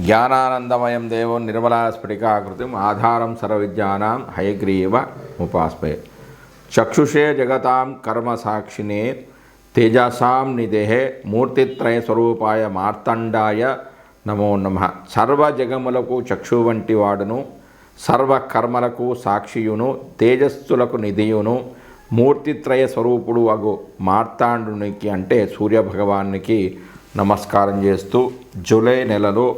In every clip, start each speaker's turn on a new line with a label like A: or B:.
A: జ్ఞానానందమయం దేవం నిర్మలా స్ఫటికాకృతిం ఆధారం సర్వవిద్యానాం హయగ్రీవ ఉపాస్మయ చక్షుషే జగతాం కర్మ సాక్షినే తేజసాం నిదేహే మూర్తిత్రయ స్వరూపాయ మార్తండాయ నమో నమ. సర్వ జగములకు చక్షు వంటి వాడును సర్వ కర్మలకు సాక్షియును తేజస్సులకు నిధియును మూర్తిత్రయ స్వరూపుడు అగు మార్తాండునికి అంటే సూర్యభగవానికి నమస్కారం చేస్తూ జూలై నెలలో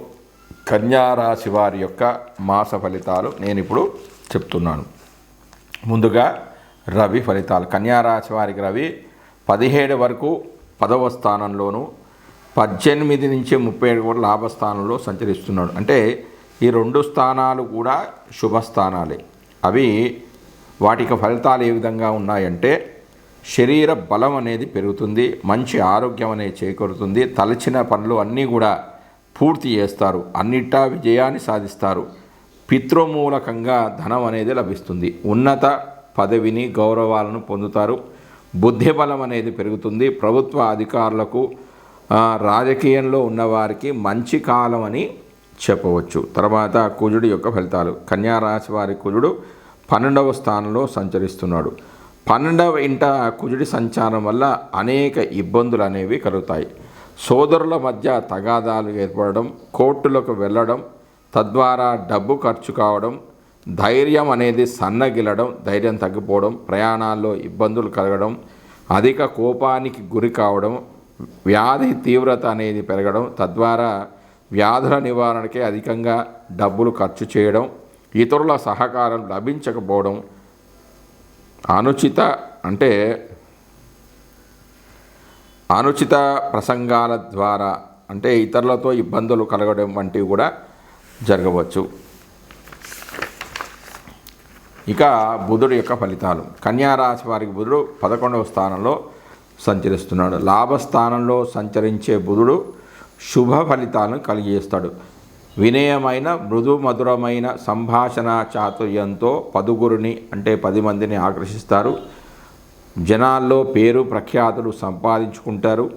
A: కన్యారాశి వారి యొక్క మాస ఫలితాలు నేను ఇప్పుడు చెప్తున్నాను. ముందుగా రవి ఫలితాలు. కన్యారాశి వారికి రవి పదిహేడు వరకు పదవ స్థానంలోను పద్దెనిమిది నుంచి ముప్పై ఏడు కూడా లాభస్థానంలో సంచరిస్తున్నాడు. అంటే ఈ రెండు స్థానాలు కూడా శుభస్థానాలే. అవి వాటికి ఫలితాలు ఏ విధంగా ఉన్నాయంటే శరీర బలం అనేది పెరుగుతుంది మంచి ఆరోగ్యం అనేది చేకూరుతుంది తలచిన పనులు అన్నీ కూడా పూర్తి చేస్తారు. అన్నిటా విజయాన్ని సాధిస్తారు. పితృమూలకంగా ధనం అనేది లభిస్తుంది. ఉన్నత పదవిని గౌరవాలను పొందుతారు. బుద్ధిబలం అనేది పెరుగుతుంది. ప్రభుత్వ అధికారులకు రాజకీయంలో ఉన్నవారికి మంచి కాలం అని చెప్పవచ్చు. తర్వాత కుజుడి యొక్క ఫలితాలు. కన్యారాశి వారి కుజుడు పన్నెండవ స్థానంలో సంచరిస్తున్నాడు. పన్నెండవ ఇంట కుజుడి సంచారం వల్ల అనేక ఇబ్బందులు అనేవి కలుగుతాయి. సోదరుల మధ్య తగాదాలు ఏర్పడడం కోర్టులకు వెళ్ళడం తద్వారా డబ్బు ఖర్చు కావడం ధైర్యం అనేది సన్నగిలడం ధైర్యం తగ్గిపోవడం ప్రయాణాల్లో ఇబ్బందులు కలగడం అధిక కోపానికి గురి కావడం వ్యాధి తీవ్రత అనేది పెరగడం తద్వారా వ్యాధుల నివారణకే అధికంగా డబ్బులు ఖర్చు చేయడం ఇతరుల సహకారం లభించకపోవడం అనుచిత అంటే అనుచిత ప్రసంగాల ద్వారా అంటే ఇతరులతో ఇబ్బందులు కలగడం వంటివి కూడా జరగవచ్చు. ఇక బుధుడు యొక్క ఫలితాలు. కన్యారాశి వారికి బుధుడు పదకొండవ స్థానంలో సంచరిస్తున్నాడు. లాభస్థానంలో సంచరించే బుధుడు శుభ ఫలితాలను కలిగిస్తాడు వినయమైన మృదు మధురమైన సంభాషణ చాతుర్యంతో పదుగురిని అంటే పది మందిని ఆకర్షిస్తారు. జనాల్లో పేరు ప్రఖ్యాతులు సంపాదించుకుంటారు.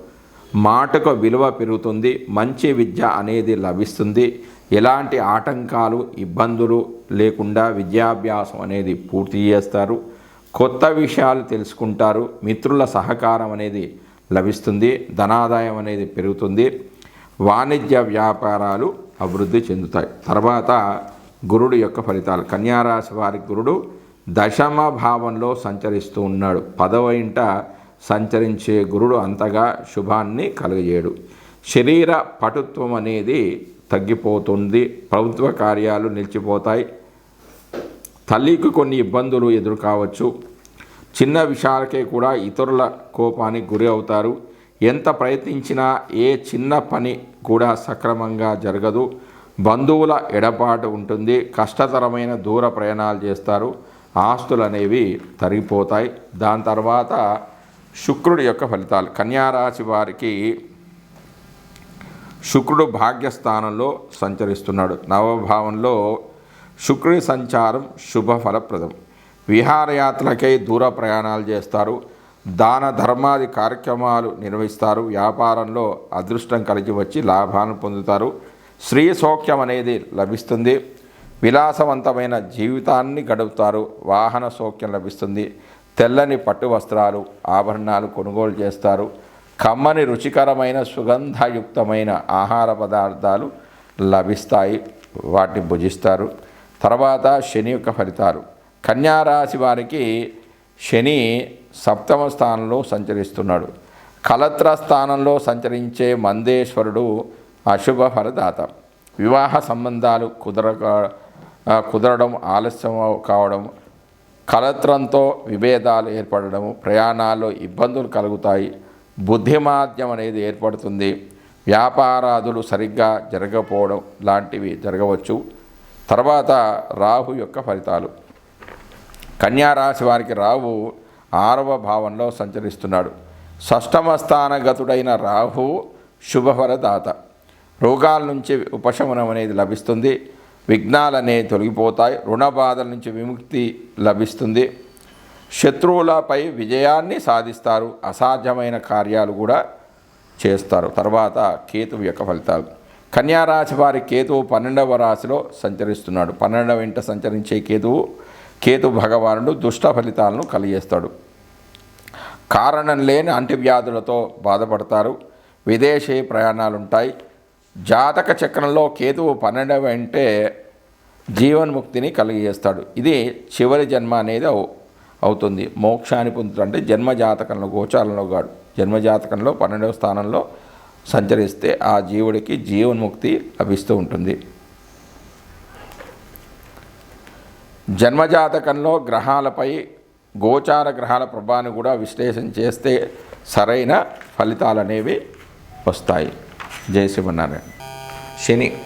A: మాటకు విలువ పెరుగుతుంది. మంచి విద్య అనేది లభిస్తుంది. ఎలాంటి ఆటంకాలు ఇబ్బందులు లేకుండా విద్యాభ్యాసం అనేది పూర్తి చేస్తారు. కొత్త విషయాలు తెలుసుకుంటారు. మిత్రుల సహకారం అనేది లభిస్తుంది. ధనాదాయం అనేది పెరుగుతుంది. వాణిజ్య వ్యాపారాలు అభివృద్ధి చెందుతాయి. తర్వాత గురుడు యొక్క ఫలితాలు. కన్యారాశి వారి గురుడు దశమ భావంలో సంచరిస్తూ ఉన్నాడు. పదవ ఇంట సంచరించే గురుడు అంతగా శుభాన్ని కలుగజేయడు. శరీర పటుత్వం అనేది తగ్గిపోతుంది ప్రభుత్వ కార్యాలు నిలిచిపోతాయి. తల్లికి కొన్ని ఇబ్బందులు ఎదురు కావచ్చు చిన్న విషయాలకే కూడా ఇతరుల కోపానికి గురి అవుతారు. ఎంత ప్రయత్నించినా ఏ చిన్న పని కూడా సక్రమంగా జరగదు. బంధువుల ఎడపాటు ఉంటుంది. కష్టతరమైన దూర ప్రయాణాలు చేస్తారు. ఆస్తులు అనేవి తరిగిపోతాయి. దాని తర్వాత శుక్రుడి యొక్క ఫలితాలు. కన్యారాశి వారికి శుక్రుడు భాగ్యస్థానంలో సంచరిస్తున్నాడు. నవభావంలో శుక్రుడి సంచారం శుభ ఫలప్రదం. విహారయాత్రలకై దూర ప్రయాణాలు చేస్తారు. దాన ధర్మాది కార్యక్రమాలు నిర్వహిస్తారు. వ్యాపారంలో అదృష్టం కలిగి వచ్చి లాభాలను పొందుతారు. స్త్రీ సౌఖ్యం అనేది లభిస్తుంది. విలాసవంతమైన జీవితాన్ని గడుపుతారు. వాహన సౌఖ్యం లభిస్తుంది. తెల్లని పట్టు వస్త్రాలు ఆభరణాలు కొనుగోలు చేస్తారు. కమ్మని రుచికరమైన సుగంధయుక్తమైన ఆహార పదార్థాలు లభిస్తాయి. వాటిని భుజిస్తారు. తర్వాత శని యొక్క ఫలితాలు. కన్యారాశి వారికి శని సప్తమ స్థానంలో సంచరిస్తున్నాడు. కలత్ర స్థానంలో సంచరించే మందేశ్వరుడు అశుభ ఫలదాత. వివాహ సంబంధాలు కుదరక కుదరడం ఆలస్యం కావడం కలత్రంతో విభేదాలు ఏర్పడడం ప్రయాణాల్లో ఇబ్బందులు కలుగుతాయి బుద్ధిమాద్యం అనేది ఏర్పడుతుంది వ్యాపారాదులు సరిగ్గా జరగకపోవడం లాంటివి జరగవచ్చు. తర్వాత రాహు యొక్క ఫలితాలు. కన్యారాశి వారికి రాహు ఆరవ భావంలో సంచరిస్తున్నాడు. షష్టమ స్థానగతుడైన రాహు శుభఫలదాత రోగాల నుంచి ఉపశమనం అనేది లభిస్తుంది. విఘ్నాలనే తొలగిపోతాయి రుణ బాధల నుంచి విముక్తి లభిస్తుంది. శత్రువులపై విజయాన్ని సాధిస్తారు అసాధ్యమైన కార్యాలు కూడా చేస్తారు. తర్వాత కేతువు యొక్క ఫలితాలు. కన్యారాశి వారి కేతువు పన్నెండవ రాశిలో సంచరిస్తున్నాడు. పన్నెండవ ఇంట సంచరించే కేతువు కేతు భగవానుడు దుష్ట ఫలితాలను కలిగేస్తాడు. కారణం లేని అంటువ్యాధులతో బాధపడతారు. విదేశీ ప్రయాణాలు ఉంటాయి జాతక చక్రంలో కేతువు పన్నెండవ అంటే జీవన్ముక్తిని కలిగజేస్తాడు. ఇది చివరి జన్మ అనేది అవుతుంది. మోక్షాన్ని పొందుతాడు అంటే జన్మ జాతకంలో గోచారంలో కాడు జన్మ జాతకంలో పన్నెండవ స్థానంలో సంచరిస్తే ఆ జీవుడికి జీవన్ముక్తి లభిస్తూ ఉంటుంది. జన్మజాతకంలో గ్రహాలపై గోచార గ్రహాల ప్రభావాన్ని కూడా విశ్లేషణ చేస్తే సరైన ఫలితాలు అనేవి వస్తాయి. జయ శ్రీమన్నారాయణ. శని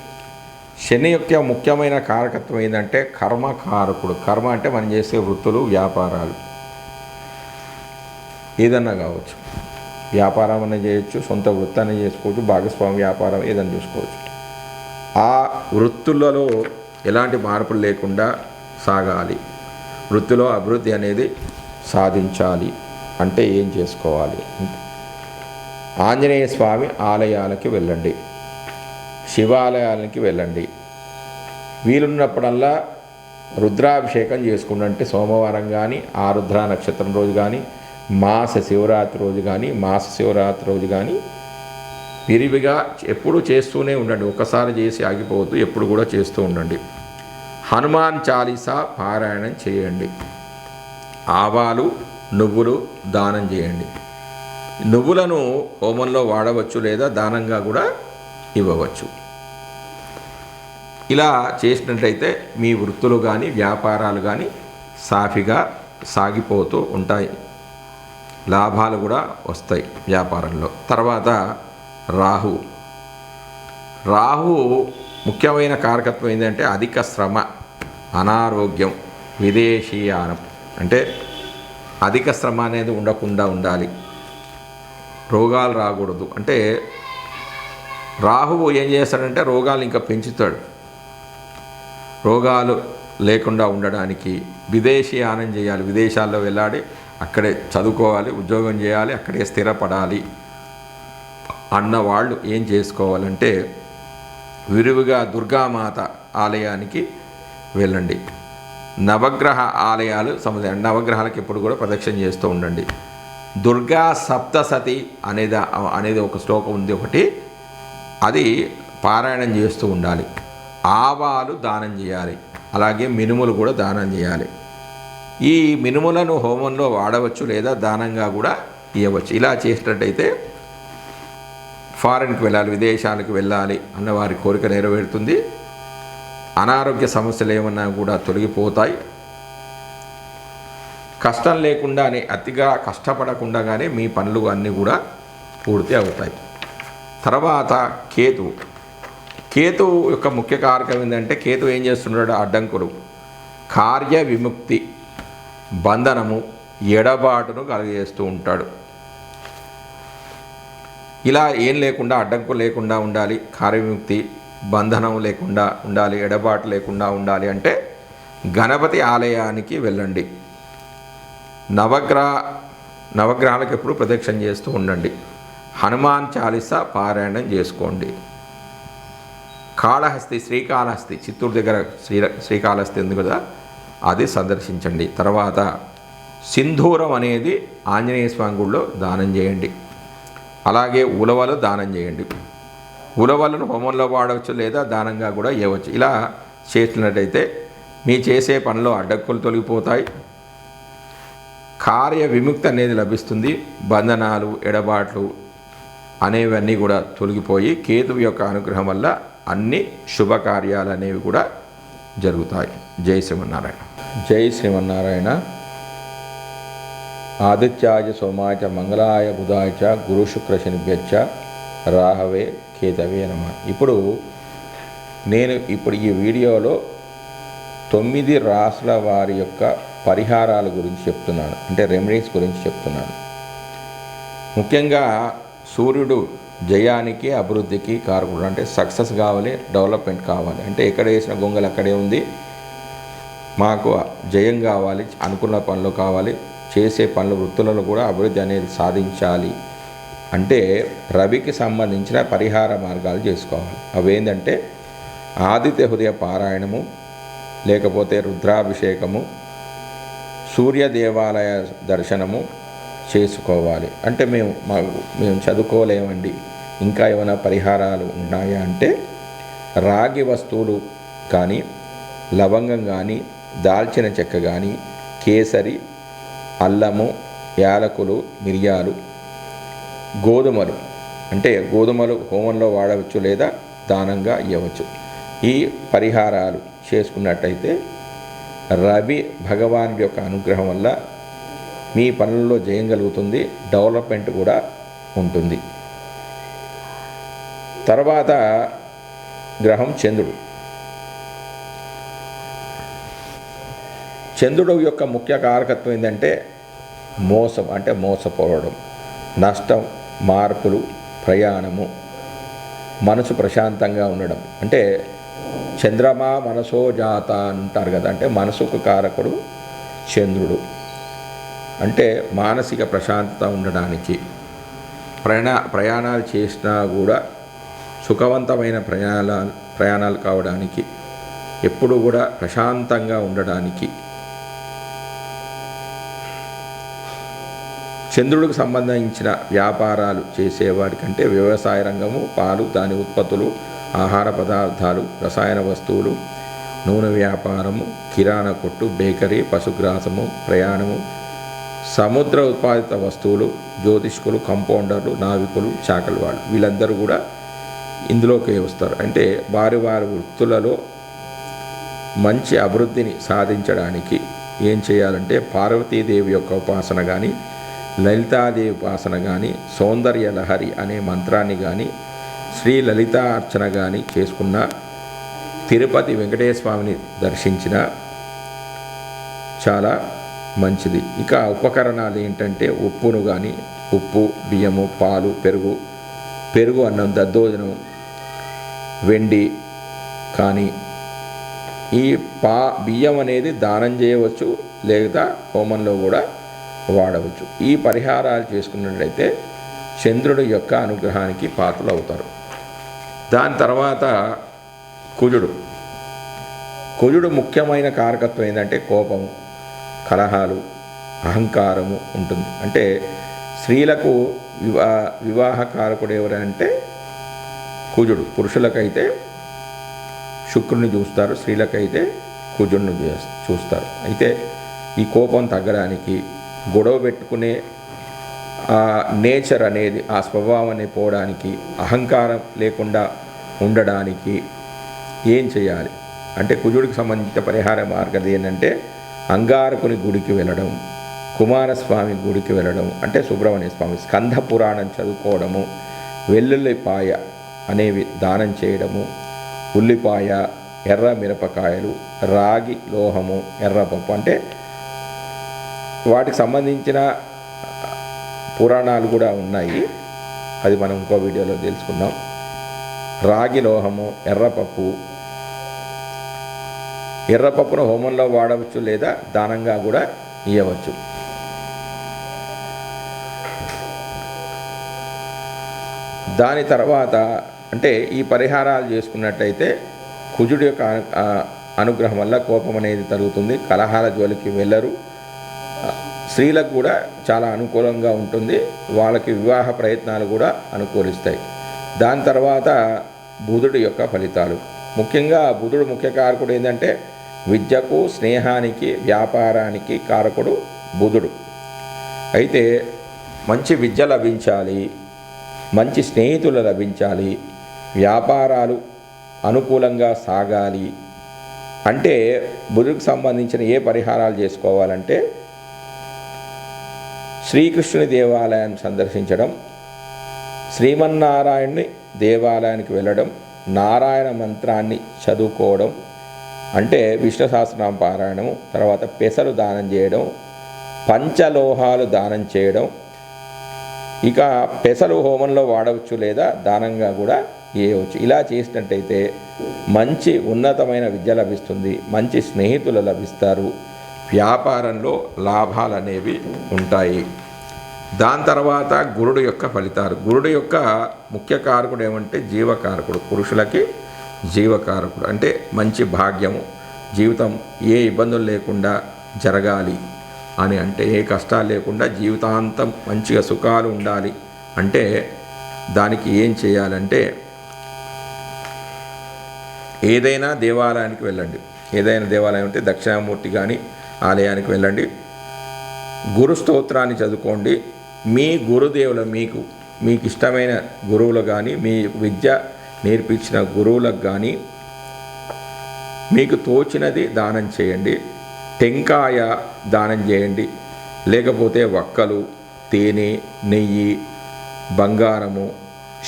A: శని యొక్క ముఖ్యమైన కారకత్వం ఏంటంటే కర్మకారకుడు. కర్మ అంటే మనం చేసే వృత్తులు వ్యాపారాలు. ఏదన్నా కావచ్చు. వ్యాపారం అన్న చేయొచ్చు సొంత వృత్తాన్ని చేసుకోవచ్చు భాగస్వామి వ్యాపారం ఏదైనా చూసుకోవచ్చు. ఆ వృత్తులలో ఎలాంటి మార్పులు లేకుండా సాగాలి. వృత్తిలో అభివృద్ధి అనేది సాధించాలి. అంటే ఏం చేసుకోవాలి? ఆంజనేయ స్వామి ఆలయాలకి వెళ్ళండి. శివాలయాలకి వెళ్ళండి. వీలున్నప్పుడల్లా రుద్రాభిషేకం చేసుకుంటే సోమవారం కానీ ఆరుద్ర నక్షత్రం రోజు కానీ మాస శివరాత్రి రోజు కానీ మాస శివరాత్రి రోజు కానీ విరివిగా ఎప్పుడు చేస్తూనే ఉండండి. ఒకసారి చేసి ఆగిపోవద్దు ఎప్పుడు కూడా చేస్తూ ఉండండి. హనుమాన్ చాలీసా పారాయణం చేయండి. ఆవాలు నువ్వులు దానం చేయండి. నువ్వులను హోమంలో వాడవచ్చు లేదా దానంగా కూడా ఇవ్వవచ్చు. ఇలా చేసినట్లయితే మీ వృత్తులు కానీ వ్యాపారాలు కానీ సాఫీగా సాగిపోతూ ఉంటాయి. లాభాలు కూడా వస్తాయి వ్యాపారంలో. తర్వాత రాహు. రాహు ముఖ్యమైన కారకత్వం ఏంటంటే అధిక శ్రమ అనారోగ్యం విదేశీయానం. అంటే అధిక శ్రమ అనేది ఉండకుండా ఉండాలి. రోగాలు రాకూడదు. అంటే రాహువు ఏం చేస్తాడంటే రోగాలు ఇంకా పెంచుతాడు. రోగాలు లేకుండా ఉండడానికి విదేశీయానం చేయాలి. విదేశాల్లో వెళ్ళాలి అక్కడే చదువుకోవాలి ఉద్యోగం చేయాలి అక్కడే స్థిరపడాలి. అన్న వాళ్ళు ఏం చేసుకోవాలంటే విరివిగా దుర్గామాత ఆలయానికి వెళ్ళండి. నవగ్రహ ఆలయాలు సముదాయం నవగ్రహాలకు ఎప్పుడు కూడా ప్రదక్షిణ చేస్తూ ఉండండి. దుర్గా సప్తసతి అనేది అనేది ఒక శ్లోకం ఉంది ఒకటి. అది పారాయణం చేస్తూ ఉండాలి. ఆవాలు దానం చేయాలి. అలాగే మినుములు కూడా దానం చేయాలి. ఈ మినుములను హోమంలో వాడవచ్చు లేదా దానంగా కూడా ఇవ్వచ్చు ఇలా చేసినట్టయితే ఫారెన్కి వెళ్ళాలి విదేశాలకు వెళ్ళాలి అన్న వారి కోరిక నెరవేరుతుంది. అనారోగ్య సమస్యలు ఏమన్నా కూడా తొలగిపోతాయి. కష్టం లేకుండానే అతిగా కష్టపడకుండానే మీ పనులు అన్నీ కూడా పూర్తి అవుతాయి. తర్వాత కేతు. కేతు యొక్క ముఖ్య కారకం ఏంటంటే కేతు ఏం చేస్తున్నాడు? అడ్డంకులు. కార్య విముక్తి బంధనము ఎడబాటును కలుగజేస్తూ ఉంటాడు. ఇలా ఏం లేకుండా అడ్డంకు లేకుండా ఉండాలి. కార్యవిముక్తి బంధనం లేకుండా ఉండాలి ఎడబాటు లేకుండా ఉండాలి అంటే గణపతి ఆలయానికి వెళ్ళండి. నవగ్రహ నవగ్రహాలకు ఎప్పుడు ప్రదక్షిణ చేస్తూ ఉండండి. హనుమాన్ చాలీసా పారాయణం చేసుకోండి. కాళహస్తి శ్రీకాళహస్తి చిత్తూరు దగ్గర శ్రీ శ్రీకాళహస్తి ఉంది కదా అది సందర్శించండి. తర్వాత సింధూరం అనేది ఆంజనేయ స్వామి గుడిలో దానం చేయండి. అలాగే ఉలవలు దానం చేయండి. ఉలవలను హోమంలో వాడవచ్చు లేదా దానంగా కూడా ఇవ్వచ్చు ఇలా చేసినట్టయితే మీ చేసే పనిలో అడ్డక్కులు తొలగిపోతాయి. కార్య విముక్తి అనేది లభిస్తుంది. బంధనాలు ఎడబాట్లు అనేవన్నీ కూడా తొలగిపోయి కేతువు యొక్క అనుగ్రహం వల్ల అన్ని శుభకార్యాలు అనేవి కూడా జరుగుతాయి. జై శ్రీమన్నారాయణ. జై శ్రీమన్నారాయణ. ఆదిత్యాయ సోమాయ మంగళాయ బుధాయ చ గురు శుక్ర శనిభ్యచ్చ రాహవే కేతవే నమ. ఇప్పుడు నేను ఇప్పుడు ఈ వీడియోలో తొమ్మిది రాసుల వారి యొక్క పరిహారాల గురించి చెప్తున్నాను. అంటే రెమెడీస్ గురించి చెప్తున్నాను. ముఖ్యంగా సూర్యుడు జయానికి అభివృద్ధికి కారకుడు. అంటే సక్సెస్ కావాలి డెవలప్మెంట్ కావాలి. అంటే ఎక్కడ వేసిన గొంగలు అక్కడే ఉంది. మాకు జయం కావాలి అనుకున్న పనులు కావాలి చేసే పనులు వృత్తులలో కూడా అభివృద్ధి అనేది సాధించాలి. అంటే రవికి సంబంధించిన పరిహార మార్గాలు చేసుకోవాలి. అవేంటంటే ఆదిత్య హృదయ పారాయణము లేకపోతే రుద్రాభిషేకము సూర్య దేవాలయ దర్శనము చేసుకోవాలి. అంటే మేము మాకు మేము చదువుకోలేమండి. ఇంకా ఏమైనా పరిహారాలు ఉన్నాయా అంటే రాగి వస్తువులు కానీ లవంగం కానీ దాల్చిన చెక్క కానీ కేసరి అల్లము యాలకులు మిరియాలు గోధుమలు. అంటే గోధుమలు హోమంలో వాడవచ్చు లేదా దానంగా ఇవ్వచ్చు ఈ పరిహారాలు చేసుకున్నట్టయితే రవి భగవాన్ యొక్క అనుగ్రహం వల్ల మీ పనుల్లో జయం కలుగుతుంది డెవలప్మెంట్ కూడా ఉంటుంది. తర్వాత గ్రహం చంద్రుడు. చంద్రుడు యొక్క ముఖ్య కారకత్వం ఏంటంటే మోసం అంటే మోసపోవడం నష్టం మార్పులు ప్రయాణము మనసు ప్రశాంతంగా ఉండడం. అంటే చంద్రమా మనసో జాత అంటారు కదా అంటే మనసుకు కారకుడు చంద్రుడు. అంటే మానసిక ప్రశాంతత ఉండడానికి ప్రయాణ ప్రయాణాలు చేసినా కూడా సుఖవంతమైన ప్రయాణాలు ప్రయాణాలు కావడానికి ఎప్పుడు కూడా ప్రశాంతంగా ఉండడానికి చంద్రుడికి సంబంధించిన వ్యాపారాలు చేసేవాడికంటే వ్యవసాయ రంగము పాలు దాని ఉత్పత్తులు ఆహార పదార్థాలు రసాయన వస్తువులు నూనె వ్యాపారము కిరాణా కొట్టు బేకరీ పశుగ్రాసము ప్రయాణము సముద్ర ఉత్పాదిత వస్తువులు జ్యోతిష్కులు కంపౌండర్లు నావికులు చాకలి వాళ్ళు వీళ్ళందరూ కూడా ఇందులోకి వస్తారు. అంటే వారి వారి వృత్తులలో మంచి అభివృద్ధిని సాధించడానికి ఏం చేయాలంటే పార్వతీదేవి యొక్క ఉపాసన కానీ లలితాదేవి ఉపాసన కానీ సౌందర్య లహరి అనే మంత్రాన్ని కానీ శ్రీ లలితార్చన కానీ చేసుకున్న తిరుపతి వెంకటేశ్వర దర్శించిన చాలా మంచిది. ఇక ఉపకరణాలు ఏంటంటే ఉప్పును కానీ ఉప్పు బియ్యము పాలు పెరుగు పెరుగు అన్నం దద్దోజనం వెండి కానీ ఈ పా బియ్యం అనేది దానం చేయవచ్చు లేదా హోమంలో కూడా వాడవచ్చు. ఈ పరిహారాలు చేసుకున్నట్లయితే చంద్రుడి యొక్క అనుగ్రహానికి పాత్రలు అవుతారు దాని తర్వాత కుజుడు. కుజుడు ముఖ్యమైన కారకత్వం ఏంటంటే కోపము కలహాలు అహంకారము ఉంటుంది. అంటే స్త్రీలకు వివా వివాహ కారకుడు ఎవరంటే కుజుడు. పురుషులకైతే శుక్రుని చూస్తారు స్త్రీలకైతే కుజుడిని చూస్తారు. అయితే ఈ కోపం తగ్గడానికి గొడవ పెట్టుకునే ఆ నేచర్ అనేది ఆ స్వభావం అనేది పోవడానికి అహంకారం లేకుండా ఉండడానికి ఏం చేయాలి? అంటే కుజుడికి సంబంధించిన పరిహార మార్గం ఏంటంటే అంగారకుని గుడికి వెళ్ళడం కుమారస్వామి గుడికి వెళ్ళడం అంటే సుబ్రహ్మణ్య స్వామి స్కంధ పురాణం చదువుకోవడము వెల్లుల్లిపాయ అనేవి దానం చేయడము ఉల్లిపాయ ఎర్ర మిరపకాయలు రాగి లోహము ఎర్రపప్పు అంటే వాటికి సంబంధించిన పురాణాలు కూడా ఉన్నాయి. అది మనం ఇంకో వీడియోలో తెలుసుకుందాం. రాగి లోహము ఎర్రపప్పు. ఎర్రపప్పును హోమంలో వాడవచ్చు లేదా దానంగా కూడా ఇవ్వవచ్చు దాని తర్వాత అంటే ఈ పరిహారాలు చేసుకున్నట్టయితే కుజుడి యొక్క అనుగ్రహం వల్ల కోపం అనేది తరుగుతుంది. కలహాల జోలికి వెళ్ళరు. స్త్రీలకు కూడా చాలా అనుకూలంగా ఉంటుంది. వాళ్ళకి వివాహ ప్రయత్నాలు కూడా అనుకూలిస్తాయి. దాని తర్వాత బుధుడి యొక్క ఫలితాలు. ముఖ్యంగా బుధుడు ముఖ్య కారకుడు ఏంటంటే విద్యకు స్నేహానికి వ్యాపారానికి కారకుడు బుధుడు. అయితే మంచి విద్య లభించాలి మంచి స్నేహితులు లభించాలి వ్యాపారాలు అనుకూలంగా సాగాలి అంటే బుధుడికి సంబంధించిన ఏ పరిహారాలు చేసుకోవాలంటే శ్రీకృష్ణుని దేవాలయాన్ని సందర్శించడం శ్రీమన్నారాయణుని దేవాలయానికి వెళ్ళడం నారాయణ మంత్రాన్ని చదువుకోవడం అంటే విష్ణు సహస్రనామ పారాయణము తర్వాత పెసలు దానం చేయడం పంచలోహాలు దానం చేయడం. ఇక పెసలు హోమంలో వాడవచ్చు లేదా దానంగా కూడా చేయవచ్చు. ఇలా చేసినట్టయితే మంచి ఉన్నతమైన విద్య లభిస్తుంది మంచి స్నేహితులు లభిస్తారు వ్యాపారంలో లాభాలు అనేవి ఉంటాయి. దాని తర్వాత గురుడు యొక్క ఫలితాలు. గురుడు యొక్క ముఖ్య కారకుడు ఏమంటే జీవకారకుడు. పురుషులకి జీవకారకుడు. అంటే మంచి భాగ్యము. జీవితం ఏ ఇబ్బందులు లేకుండా జరగాలి అని అంటే ఏ కష్టాలు లేకుండా జీవితాంతం మంచిగా సుఖాలు ఉండాలి అంటే దానికి ఏం చేయాలంటే ఏదైనా దేవాలయానికి వెళ్ళండి. ఏదైనా దేవాలయం అంటే దక్షిణామూర్తి కానీ ఆలయానికి వెళ్ళండి. గురు స్తోత్రాన్ని చదువుకోండి. మీ గురుదేవుల మీకు మీకు ఇష్టమైన గురువులు కానీ మీ విద్య నేర్పించిన గురువులకు కానీ మీకు తోచినది దానం చేయండి. టెంకాయ దానం చేయండి. లేకపోతే వక్కలు తేనె నెయ్యి బంగారము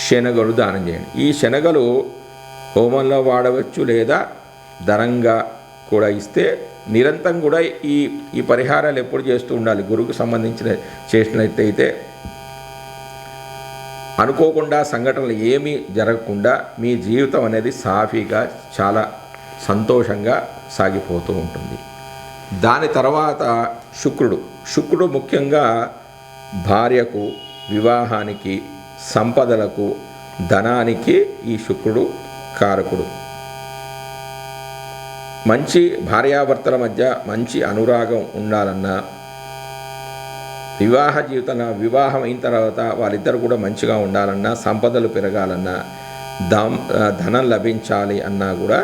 A: శనగలు దానం చేయండి. ఈ శనగలు హోమంలో వాడవచ్చు లేదా ధనంగా కూడా ఇస్తే నిరంతరం కూడా ఈ ఈ పరిహారాలు ఎప్పుడు చేస్తూ ఉండాలి. గురువుకు సంబంధించిన చేసినట్టయితే అనుకోకుండా సంఘటనలు ఏమీ జరగకుండా మీ జీవితం అనేది సాఫీగా చాలా సంతోషంగా సాగిపోతూ ఉంటుంది. దాని తర్వాత శుక్రుడు. శుక్రుడు ముఖ్యంగా భార్యకు వివాహానికి సంపదలకు ధనానికి ఈ శుక్రుడు కారకుడు. మంచి భార్యాభర్తల మధ్య మంచి అనురాగం ఉండాలన్నా వివాహ జీవితంలో వివాహం అయిన తర్వాత వాళ్ళిద్దరు కూడా మంచిగా ఉండాలన్నా సంపదలు పెరగాలన్నా దం ధనం లభించాలి అన్నా కూడా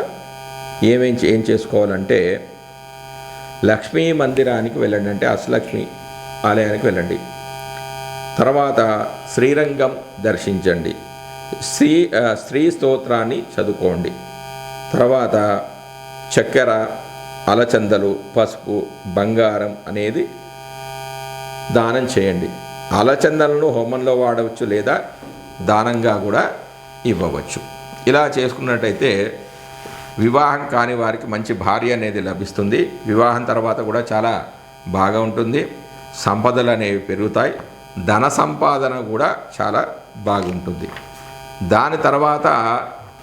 A: ఏమేం ఏం చేసుకోవాలంటే లక్ష్మీ మందిరానికి వెళ్ళండి. అంటే అష్టలక్ష్మి ఆలయానికి వెళ్ళండి. తర్వాత శ్రీరంగం దర్శించండి. శ్రీ స్త్రీ స్తోత్రాన్ని చదువుకోండి. తర్వాత చక్కెర అలచందలు పసుపు బంగారం అనేది దానం చేయండి. అలచందలను హోమంలో వాడవచ్చు లేదా దానంగా కూడా ఇవ్వవచ్చు. ఇలా చేసుకున్నట్టయితే వివాహం కాని వారికి మంచి భార్య అనేది లభిస్తుంది. వివాహం తర్వాత కూడా చాలా బాగా ఉంటుంది. సంపదలు అనేవి పెరుగుతాయి. ధన సంపాదన కూడా చాలా బాగుంటుంది. దాని తర్వాత